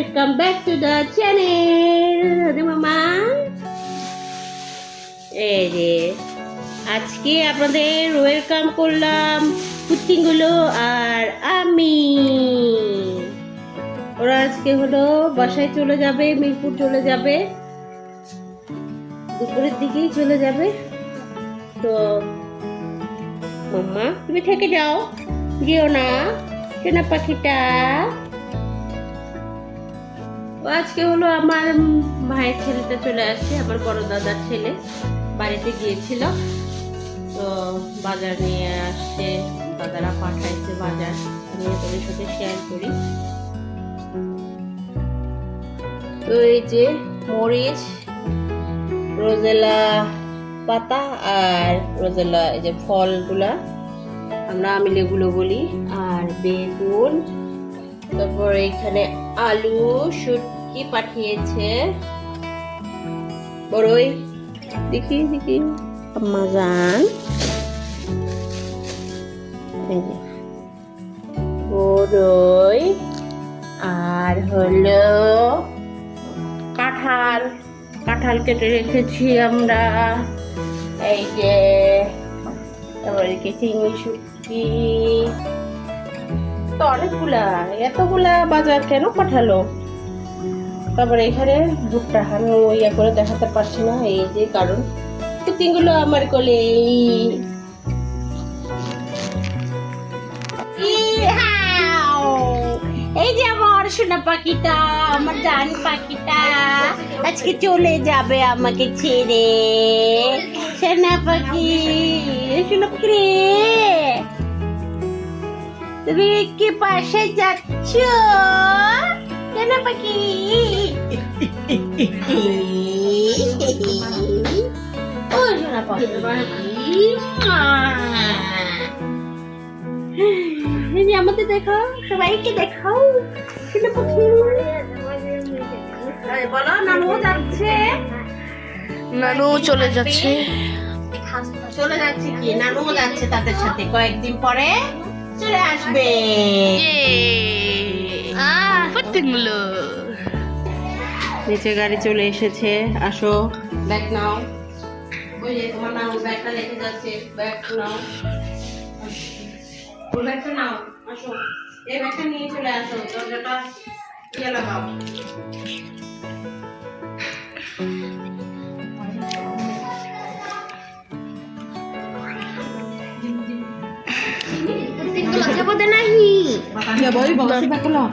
Welcome back to the channel মামা এই যে, আজকে আপনাদের ওয়েলকাম করলাম পুত্তিগুলো আর আমি। ওরা আজকে হলো বাসায় চলে যাবে, মিরপুর চলে যাবে। দুপুরের দিকেই চলে যাবে। তো, মাম্মা, তুমি থেকে যাও। যেও না, চেনা পাখিটা। আজকে হলো আমার ভাইয়ের ছেলেটা চলে আসছে আমার বড় দাদার ছেলে। বাড়িতে গিয়েছিল। তো বাজার নিয়ে আসছে দাদারা পাঠাইছে বাজার আমি তোদের সাথে শেয়ার করি। তো এই যে মরিচ, রোজেলা পাতা আর রোজেলা এই যে ফলগুলা, আমরা আমিলেগুলো বলি, আর বেগুন, তারপর এখানে আলু, শুটকি পাঠিয়েছে। বড়ই। দেখি দেখি। আমাজান এই বড়ই। আর হলো কাঁঠাল। কাঁঠাল কেটে রেখেছি আমরা। এই যে, তারপর এদিকে চিংড়ি, শুটকি। তো অনেকগুলা, এতগুলা বাজার কেন পাঠালো? তারপরে এখানে ভুট্টা আমি ইয়া করে দেখাতে পারছি না, এই যে কারণ। আমার কোলে! এই যে আমার সোনা পাখিটা, আমার জান পাখিটা, আজকে চলে যাবে আমাকে ছেড়ে। সোনা পাখি সোনা পাখি রে। তুমি কি পাশে যাচ্ছ? কেন পাখি? ও সোনা পাখি। আমাদের দেখাও সবাইকে দেখাও। সোনা পাখি। বলো নানু যাচ্ছে। নানু চলে যাচ্ছে। চলে যাচ্ছে কি? নানু যাচ্ছে তাদের সাথে। কয়েকদিন পরে চলে আসবে। নিচে গাড়ি চলে এসেছে আসো ব্যাগ নাও। ওই যে তোমার নাও ব্যাগটা রেখে যাচ্ছে ব্যাগ নাও। ওই ব্যাগটা নাও আসো। এই ব্যাগটা নিয়ে চলে আসো দরজাটা ইয়ে লাগাও। जबोद नाही या बाई बाबा बाकला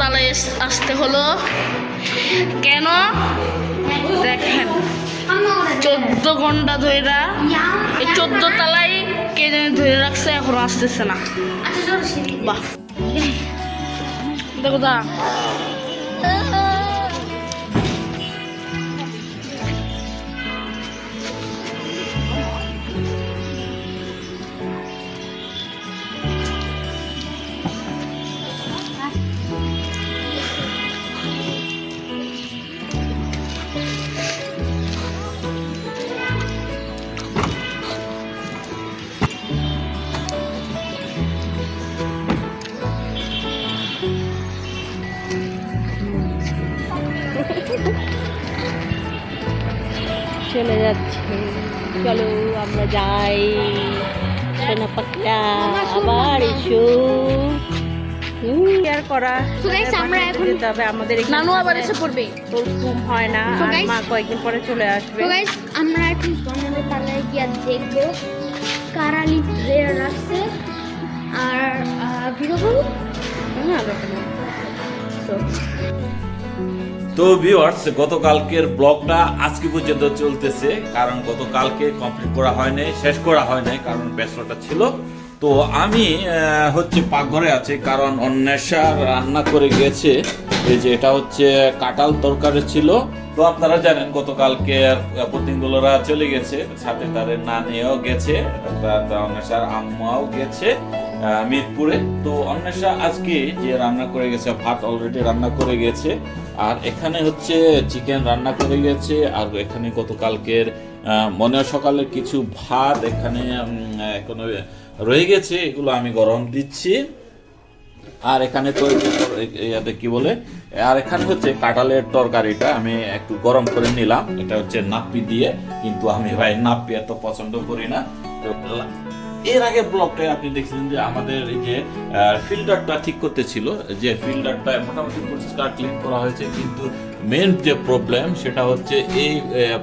চার আসতে হলো। কেন? দেখেন, চোদ্দ ঘণ্টা ধইরা এই চোদ্দ তালাই কে যেন ধরে রাখছে, এখন আসতেছে না। বাহ। দেখো দা চলো আমরা যাই। সোনা পাখিটা আবার এসো। আর করা। আমরা এখন- যেতে হবে আমাদের এখানে নানু আবার এসে পড়বে। ওর ঘুম হয় না আর মা কয়েকদিন পরে চলে আসবে। গাইস আমরা এখন পনেরো তালায় গিয়ে দেখব কারালি ধরে রাখছে আর ভিডিও করব নেই। So, তো ভিউয়ার্স গতকালকের ব্লগটা আজকে পর্যন্ত চলতেছে, কারণ গতকালকে কমপ্লিট করা হয় নাই, শেষ করা হয় নাই, কারণ ব্যস্তটা ছিল। তো আমি হচ্ছে পাকঘরে আছি, কারণ অন্বেষা রান্না করে গেছে। এই যে এটা হচ্ছে কাঁঠাল তরকারি ছিল। তো আপনারা জানেন, গতকালকে পতিনগুলোরা চলে গেছে। সাথে তাদের নানিও গেছে অন্বেষার আম্মাও গেছে মিরপুরে। তো অন্বেষা, আজকে যে রান্না করে গেছে, ভাত অলরেডি রান্না করে গেছে, আর এখানে হচ্ছে চিকেন রান্না করে গেছে, আর এখানে গতকালকের মনে সকালের কিছু ভাত এখানে এখনও রয়ে গেছে, এগুলো আমি গরম দিচ্ছি। আর এখানে তো কি বলে আর এখানে হচ্ছে কাঁঠালের তরকারিটা আমি একটু গরম করে নিলাম। এটা হচ্ছে নাপ্পি দিয়ে, কিন্তু আমি ভাই নাপ্পি এত পছন্দ করি না। এর আগে ব্লগটা আপনি দেখছিলেন যে আমাদের যে ফিল্টারটা ঠিক করতে ছিল যে ফিল্টারটা মোটামুটি পরিষ্কার ক্লিন করা হয়েছে, কিন্তু মেন যে প্রবলেম সেটা হচ্ছে এই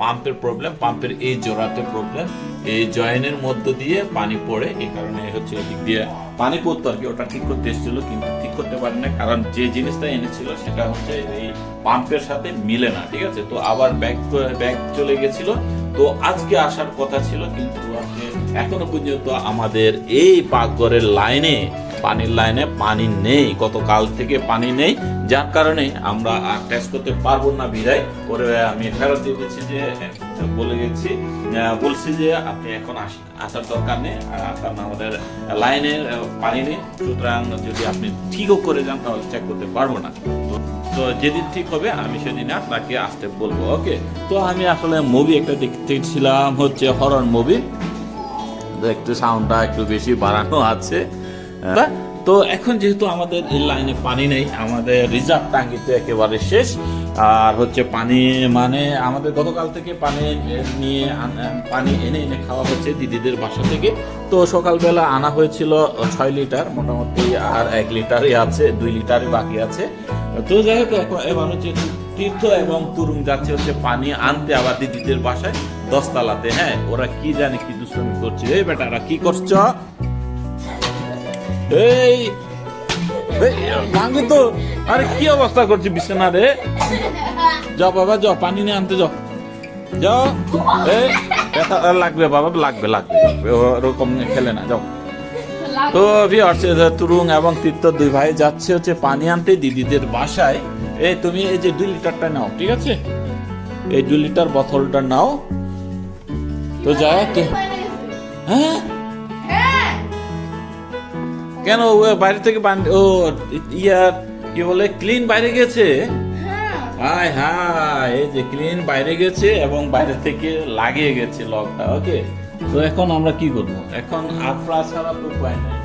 পাম্পের প্রবলেম পাম্পের এই জোড়াতে প্রবলেম এই জয়েনের মধ্য দিয়ে পানি পড়ে, এই কারণে হচ্ছে এদিক দিয়ে পানি পড়তো আর কি, ওটা ঠিক করতে এসেছিল, কিন্তু করতে পারে না, কারণ যে জিনিসটা এনেছিল সেটা হচ্ছে এই পাম্পের সাথে মিলে না, ঠিক আছে? তো আবার ব্যাগ ব্যাগ চলে গেছিল। তো আজকে আসার কথা ছিল, কিন্তু আজকে এখনও পর্যন্ত আমাদের এই পাকঘরের লাইনে, পানির লাইনে পানি নেই, গতকাল থেকে পানি নেই, যার কারণে আমরা আর টেস্ট করতে পারব না বিদায়। করে আমি ফেরত দিচ্ছি যে বলে গেছি। বলছি যে আপনি এখন আস- আসার দরকার নেই। আর কারণ আমাদের লাইনের আহ, পানি নেই। সুতরাং যদি আপনি ঠিকও করে যান তাহলে চেক করতে পারব না। তো- যেদিন ঠিক হবে আমি সেদিন আপনাকে আসতে বলব ওকে? তো আমি আসলে মুভি একটা দেখতেছিলাম হচ্ছে হরর মুভি একটু সাউন্ডটা একটু বেশি বাড়ানো আছে। তো এখন যেহেতু আমাদের এই লাইনে পানি নেই, আমাদের রিজার্ভ টাঙ্গিতে একেবারে শেষ। আর হচ্ছে পানি মানে আমাদের গতকাল থেকে পানি নিয়ে পানি এনে এনে খাওয়া হচ্ছে দিদিদের বাসা থেকে। তো সকালবেলা আনা হয়েছিল ছয় লিটার, মোটামুটি আর এক লিটারই আছে, দুই লিটারই বাকি আছে। তো যাই হোক এবার হচ্ছে তীর্থ এবং তুরুং যাচ্ছে হচ্ছে পানি আনতে আবার দিদিদের বাসায় দশতলাতে। হ্যাঁ ওরা কি জানে কি দুষ্কর্মি করছে। এই বেটারা কি করছ? এই তো। আরে, কি অবস্থা করছে বিছানা রে? যাও বাবা যাও পানি নিয়ে আনতে যাও যাও এই লাগবে বাবা, লাগবে লাগবে ওরকম খেলে না, যাও। তো ভিউয়ার্স তুরুং এবং তীর্থ দুই ভাই যাচ্ছে হচ্ছে পানি আনতে দিদিদের বাসায়। এই, তুমি এই যে দুই লিটারটা নাও, ঠিক আছে? এই দুই লিটার বোতলটা নাও। তো যাই হোক হ্যাঁ? কেন ও বাইরে থেকে ও ইয়ার কি বলে ক্লিন বাইরে গেছে? হাই হাই এই যে ক্লিন বাইরে গেছে এবং বাইরে থেকে লাগিয়ে গেছে লকটা ওকে তো এখন আমরা কি করব? এখন আফরা ছাড়া তো উপায় নাই।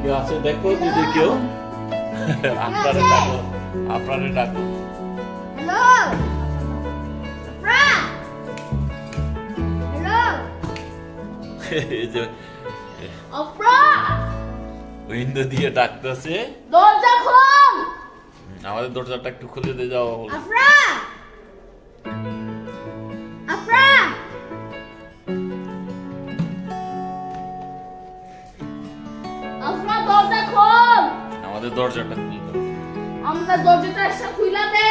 কেউ আছে? দেখো যদি কেউ। আপনারে ডাকো আপনারে ডাকো। হ্যালো? হ্যালো? অফ্রা উইন্ডো দিয়ে ডাকতেছে। দরজা খোল! আমাদের দরজাটা একটু খুলে দিয়ে যাও আফরা! আফরা! আফরা দরজা খোল! আমাদের দরজাটা খুলে দরজাটা খুইলা দে।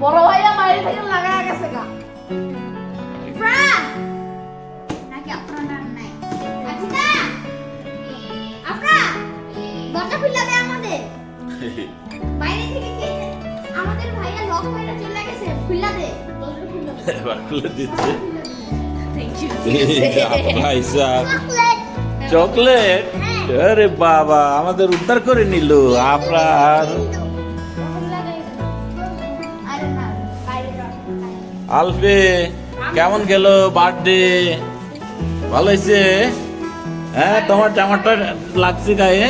বড় ভাইয়া বাইরে থেকে লাগায় গেছে গা। আমাদের। বাইরে থেকে কে? আমাদের ভাইয়া লক হয়ে চলে গেছে এবার খুলে দিচ্ছে। You chocolate. চকলেট? আরে বাবা আমাদের উদ্ধার করে নিল আপনার আরে না বাইরে রাখ আলফে কেমন গেল বার্থডে? ভালো হয়েছে? হ্যাঁ তোমার জামাটা লাগছে গায়ে?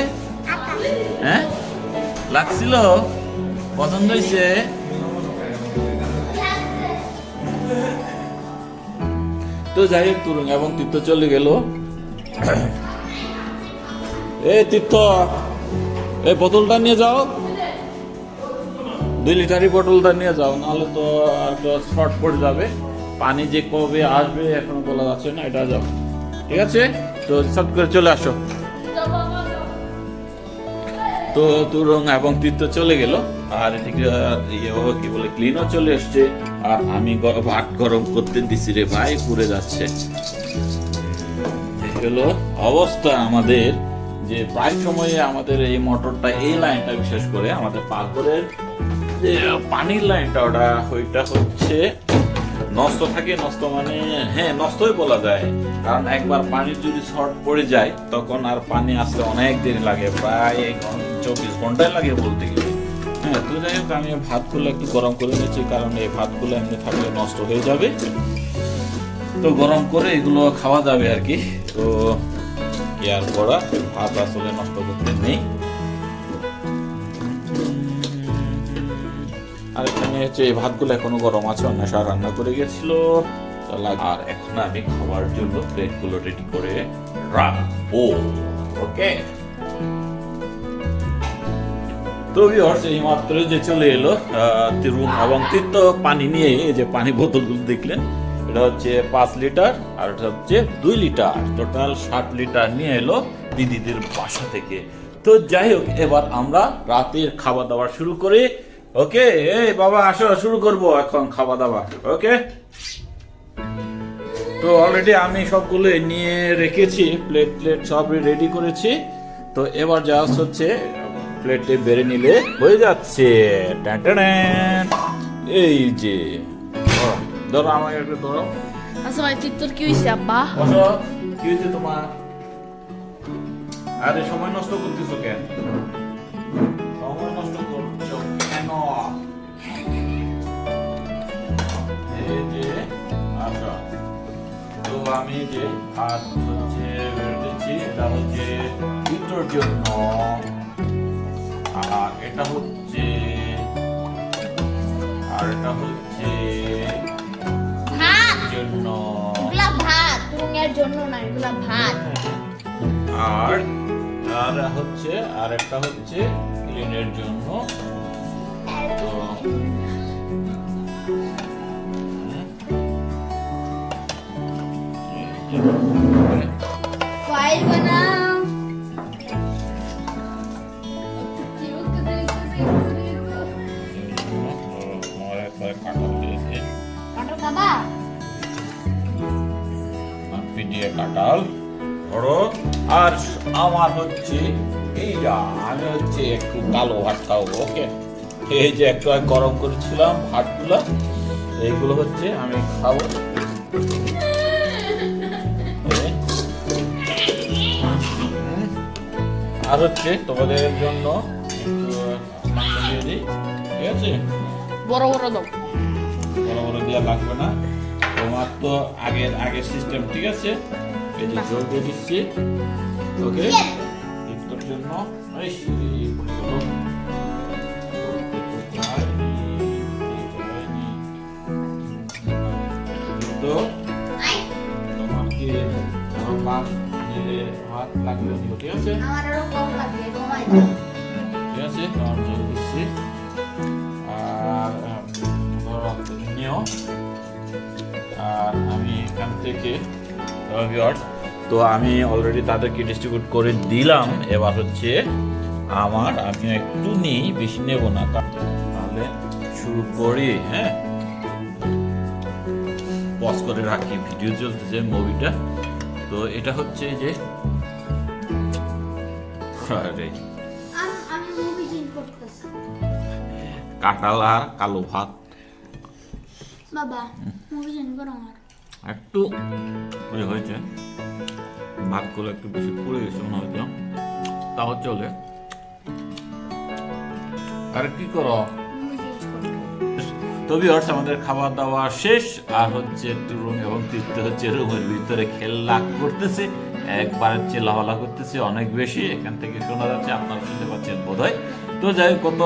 হ্যাঁ লাগছিল? পছন্দ হয়েছে তো যাই হোক তুরুং এবং তীর্থ চলে গেল। এ, তীর্থ! এই বোতলটা নিয়ে যাও। দুই লিটারই বোতলটা নিয়ে যাও, নাহলে তো আর শর্ট পড়ে যাবে। পানি যে কবে আসবে এখনও বলা যাচ্ছে না, এটা যাও। ঠিক আছে? তো সব করে চলে আসো। তো তুরং এবং তীর্থ চলে গেল, আর এদিকে ইয়ে কি বলে ক্লিনও চলে এসছে। আর আমি ভাত গরম করতে দিছি রে ভাই, পুড়ে যাচ্ছে। হলো অবস্থা আমাদের, যে প্রায় সময়ে আমাদের এই মোটরটা, এই লাইনটা বিশেষ করে আমাদের পাকঘরের যে পানির লাইনটা, ওটা ওইটা হচ্ছে নষ্ট থাকে, নষ্ট মানে হ্যাঁ নষ্টই বলা যায়। কারণ একবার পানির যদি শর্ট পড়ে যায়, তখন আর পানি আসতে অনেক দেরি লাগে, প্রায় এক চব্বিশ ঘন্টায় লাগে বলতে গেলে। হ্যাঁ তো যাই হোক, আমি ভাতগুলো একটু গরম করে নিচ্ছি, কারণ এই ভাতগুলো এমনি থাকলে নষ্ট হয়ে যাবে। তো গরম করে এগুলো খাওয়া যাবে আর কি। তো কি আর করা? ভাত আসলে নষ্ট করতে নেই। আর এখানে হচ্ছে এই ভাতগুলো এখনও গরম আছে অন্বেষা রান্না করে গেছিল। আর এখন আমি খাওয়ার জন্য প্লেটগুলো রেডি করে রাখব। ওকে? তো ভিউয়ার্স এই মাত্র যে চলে এলো তিরুম এবং তিক্ত পানি নিয়ে, এই যে পানি বোতলগুলো দেখলেন, এটা হচ্ছে পাঁচ লিটার আর এটা হচ্ছে দুই লিটার। টোটাল ষাট লিটার নিয়ে এলো দিদিদের বাসা থেকে। তো যাই হোক, এবার আমরা রাতের খাওয়া দাওয়া শুরু করি। ওকে এই বাবা আসো শুরু করব এখন খাওয়া দাওয়া ওকে তো অলরেডি আমি সবগুলো নিয়ে রেখেছি প্লেট প্লেট সব রেডি করেছি। তো এবার জাস্ট হচ্ছে প্লেটে বেড়ে নিলে হয়ে যাচ্ছে। এই যে ধরো, আমাকে একটু ধরো। আচ্ছা ভাই তিত্তর কি হয়েছে আব্বা? বসো কি হয়েছে তোমার? আরে সময় নষ্ট করতেছো কেন? তো আমি যে ভাত হচ্ছে বের দিচ্ছি এটা হচ্ছে ভিতর জন্য। আর এটা হচ্ছে আর এটা হচ্ছে জন্য। ভাত রুমের জন্য না এগুলা ভাত। আর আর হচ্ছে আর একটা হচ্ছে ক্লিনের জন্য। তো কাটো খাবা পিটিয়ে কাটাল ধরো আর আমার হচ্ছে এইটা আমি হচ্ছে একটু কালো ভাত খাব ওকে এই যে একটু গরম করেছিলাম ভাতগুলো এইগুলো হচ্ছে আমি খাব আর হচ্ছে তোমাদের জন্য দিই। ঠিক আছে? বড় বড় দাও। বড় বড় দেওয়া লাগবে না। তোমার তো আগের আগের সিস্টেম ঠিক আছে? এই যে জল দিয়ে দিচ্ছি। ওকে জন্য ভিউয়ার্স তো আমি অলরেডি তাদেরকে ডিস্ট্রিবিউট করে দিলাম। এবার হচ্ছে আমার আমি একটু নিই বেশি নেব না। তাহলে শুরু করি হ্যাঁ? পজ করে রাখি ভিডিও চলতেছে মুভিটা তো এটা হচ্ছে যে আরে। কাঁঠাল আর কালো ভাত। বাবা মুভি চেঞ্জ করো আমার একটু ওই হয়েছে। ভাতগুলো একটু বেশি পড়ে গেছে মনে হয়তো তাও চলে। আর কি করো? মুভি চেঞ্জ করো তো ভিউয়ার্স আমাদের খাওয়া দাওয়া শেষ। আর হচ্ছে একটু রুম এবং তৃপ্তি হচ্ছে রুমের ভিতরে খেলা করতেছে। একবারের একবার চিল্লাহলা করতেছে অনেক বেশি। এখান থেকে শোনা যাচ্ছে আপনারা শুনতে পাচ্ছেন বোধহয়। তো যাই হোক, গত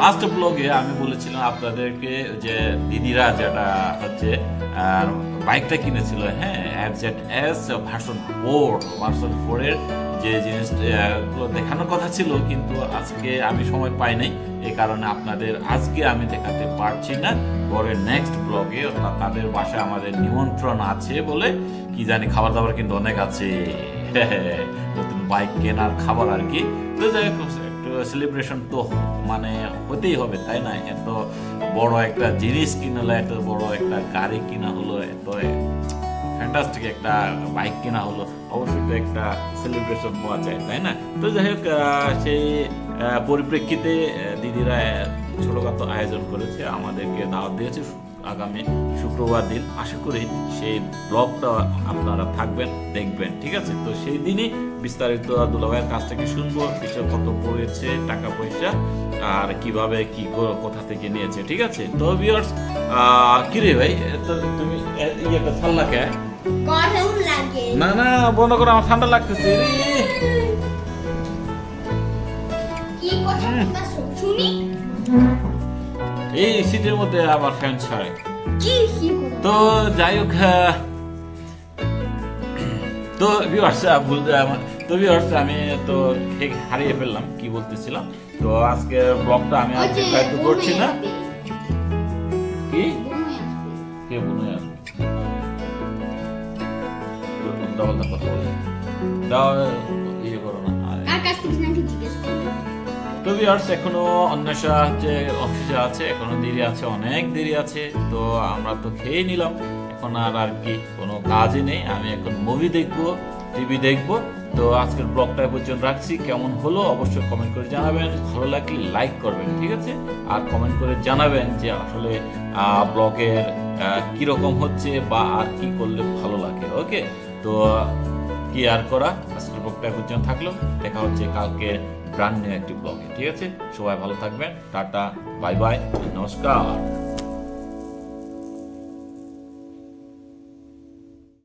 লাস্ট ব্লগে আমি বলেছিলাম আপনাদেরকে যে দিদিরা যেটা হচ্ছে আর বাইকটা কিনেছিল হ্যাঁ অ্যাডজেট এস ভার্সন ফোর ভার্সন ফোরের যে জিনিসগুলো দেখানোর কথা ছিল, কিন্তু আজকে আমি সময় পাই নাই এই কারণে আপনাদের আজকে আমি দেখাতে পারছি না। পরে নেক্সট ব্লগে অর্থাৎ তাদের বাসায় আমাদের নিমন্ত্রণ আছে বলে, কি জানি খাবার দাবার কিন্তু অনেক আছে। নতুন বাইক কেনার খাবার আর কি। তো যাই হোক সেলিব্রেশন তো মানে হতেই হবে, তাই না? এত বড় একটা জিনিস কিনলে এত বড় একটা গাড়ি কিনা হলো, এত ফ্যান্টাস্টিক একটা বাইক কেনা হলো, অবশ্যই তো একটা সেলিব্রেশন পাওয়া যায়, তাই না? তো যাই হোক সেই পরিপ্রেক্ষিতে দিদিরা ছোটখাটো আয়োজন করেছে, আমাদেরকে দাওয়াত দিয়েছে আগামী শুক্রবার দিন। আশা করি সেই ব্লগটা আপনারা থাকবেন, দেখবেন, ঠিক আছে? তো সেই দিনই বিস্তারিত দুলাভাইয়ের কাছ থেকে শুনব কিছু কত পড়েছে টাকা পয়সা আর কীভাবে কি কোথা থেকে নিয়েছে ঠিক আছে? তো ভিউয়ার্স কি রে ভাই তুমি ইয়েটা ছাড়লা কে? না না বন্ধ করো আমার ঠান্ডা লাগতেছে এই শীতের মধ্যে আবার ফ্যান ছাড়ে। তো যাই হোক তো ভিউয়ার্স তো ভিউয়ার্স আমি তো ঠিক হারিয়ে ফেললাম কি বলতেছিলাম? তো আজকে ব্লগটা আমি আজকে একটু করছি না। কি? কে আসবে? ডবল দা কথা বলে দাও ইয়ে করো না। তো ভিউয়ার্স এখনও অন্বেষা যে অফিসে আছে এখনও দেরি আছে অনেক দেরি আছে। তো আমরা তো খেয়ে নিলাম। এখন আর আর কি কোনো কাজই নেই। আমি এখন মুভি দেখব টিভি দেখব। তো আজকের ব্লগটা পর্যন্ত রাখছি। কেমন হলো অবশ্যই কমেন্ট করে জানাবেন। ভালো লাগলে লাইক করবেন, ঠিক আছে? আর কমেন্ট করে জানাবেন যে আসলে ব্লগের কীরকম হচ্ছে বা আর কি করলে ভালো লাগে ওকে তো, কি আর করা? আজকের ব্লগটা পর্যন্ত থাকল। দেখা হচ্ছে কালকে ব্র্যান্ড নিউ একটি ব্লগে, ঠিক আছে? সবাই ভালো থাকবেন। টাটা বাই বাই নমস্কার।